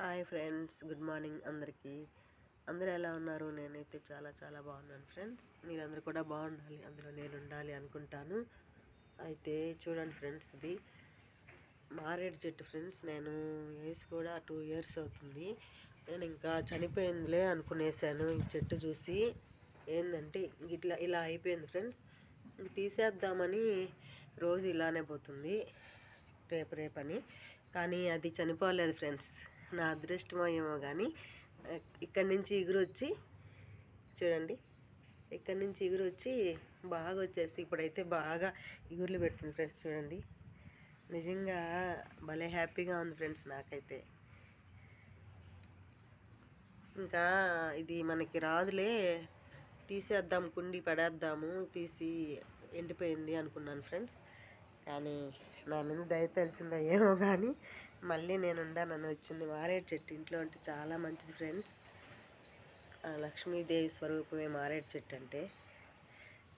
Hi friends good morning అందరికీ. అందరూ ఎలా ఉన్నారు? నేనైతే చాలా చాలా బాగున్నాను ఫ్రెండ్స్. మీరందరూ కూడా బాగుండాలి అందులో నేను ఉండాలి అనుకుంటాను. అయితే చూడండి ఫ్రెండ్స్ ఇది. మారేడు చెట్టు ఫ్రెండ్స్ నేను వేసి కూడా టూ ఇయర్స్ అవుతుంది. నేను ఇంకా చనిపోయిందిలే అనుకునేసాను ఈ చెట్టు చూసి. ఏంటంటే ఇట్లా ఇలా అయిపోయింది ఫ్రెండ్స్. తీసేద్దామని రోజు ఇలానే పోతుంది రేపు రేపని. కానీ అది చనిపోలేదు ఫ్రెండ్స్. నా అదృష్టమో ఏమో కానీ ఇక్కడి నుంచి ఎగురు వచ్చి చూడండి ఇక్కడి నుంచి ఎగురు వచ్చి బాగా వచ్చేసి ఇప్పుడైతే బాగా ఎగురులు పెడుతుంది ఫ్రెండ్స్ చూడండి. నిజంగా భలే హ్యాపీగా ఉంది ఫ్రెండ్స్ నాకైతే. ఇంకా ఇది మనకి రాదులే తీసేద్దాం కుండి పడేద్దాము తీసి ఎండిపోయింది అనుకున్నాను ఫ్రెండ్స్. కానీ నా మీద దయ తెలిసిందో ఏమో కానీ మళ్ళీ నేను ఉండానని వచ్చింది. మారేడు చెట్టు ఇంట్లో అంటే చాలా మంచిది ఫ్రెండ్స్. లక్ష్మీదేవి స్వరూపమే మారేడు చెట్టు అంటే.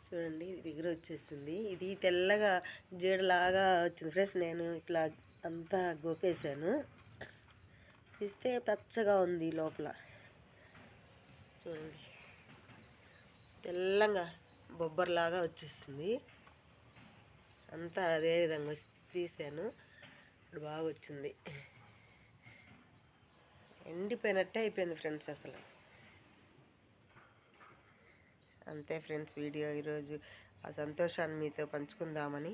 చూడండి ఎగురు వచ్చేసింది. ఇది తెల్లగా జీడలాగా వచ్చింది. ఫ్రెండ్స్ నేను ఇట్లా అంతా గోకేసాను తీస్తే పచ్చగా ఉంది లోపల. చూడండి. తెల్లంగా బొబ్బర్లాగా వచ్చేసింది. అంతా అదే విధంగా తీసాను ఇప్పుడు బాగా వచ్చింది. ఎండిపోయినట్టే అయిపోయింది ఫ్రెండ్స్ అసలు. అంతే ఫ్రెండ్స్ వీడియో ఈరోజు ఆ సంతోషాన్ని మీతో పంచుకుందామని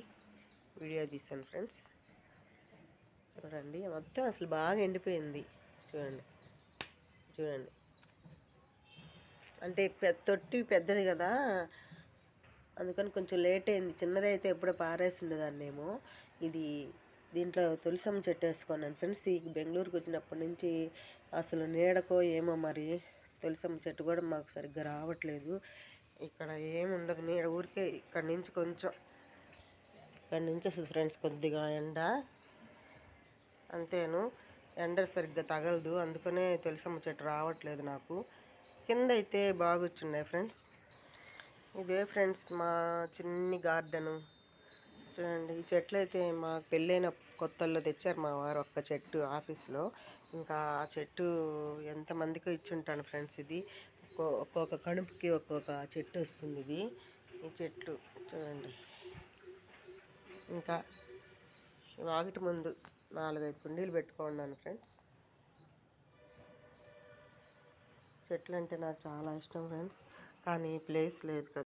వీడియో తీసాను ఫ్రెండ్స్. చూడండి మొత్తం అసలు బాగా ఎండిపోయింది. చూడండి చూడండి. అంటే పెద్ద తొట్టి పెద్దది కదా. అందుకని కొంచెం లేట్ అయింది. చిన్నదైతే ఎప్పుడో పారేసి ఉండేదాన్నేమో ఇది దీంట్లో తులసమ్మ చెట్టు వేసుకున్నాను. ఫ్రెండ్స్ ఈ బెంగళూరుకి వచ్చినప్పటి నుంచి అసలు నీడకో ఏమో మరి. తులసమ్మ చెట్టు కూడా మాకు సరిగ్గా రావట్లేదు. ఇక్కడ ఏమి ఉండదు. నీడ ఊరికే ఇక్కడ నుంచి కొంచెం ఇక్కడ నుంచి వస్తుంది ఫ్రెండ్స్ కొద్దిగా ఎండ. అంతేను. ఎండ సరిగ్గా తగలదు. అందుకనే తులసమ్మ చెట్టు రావట్లేదు నాకు. కింద అయితే బాగా ఫ్రెండ్స్. ఇదే ఫ్రెండ్స్ మా చిన్ని గార్డెను. చూడండి ఈ చెట్లు అయితే మా పెళ్ళైన కొత్తల్లో తెచ్చారు మా వారు ఒక్క చెట్టు ఆఫీస్లో. ఇంకా ఆ చెట్టు ఎంతమందికో ఇచ్చుంటాను ఫ్రెండ్స్ ఇది. ఒక్కొక్క కణుపుకి ఒక్కొక్క చెట్టు వస్తుంది ఇది. ఈ చెట్లు చూడండి. ఇంకా వాకిటి ముందు నాలుగైదు కుండీలు పెట్టుకున్నాను ఫ్రెండ్స్. చెట్లు అంటే నాకు చాలా ఇష్టం ఫ్రెండ్స్. కానీ ప్లేస్ లేదు కదా.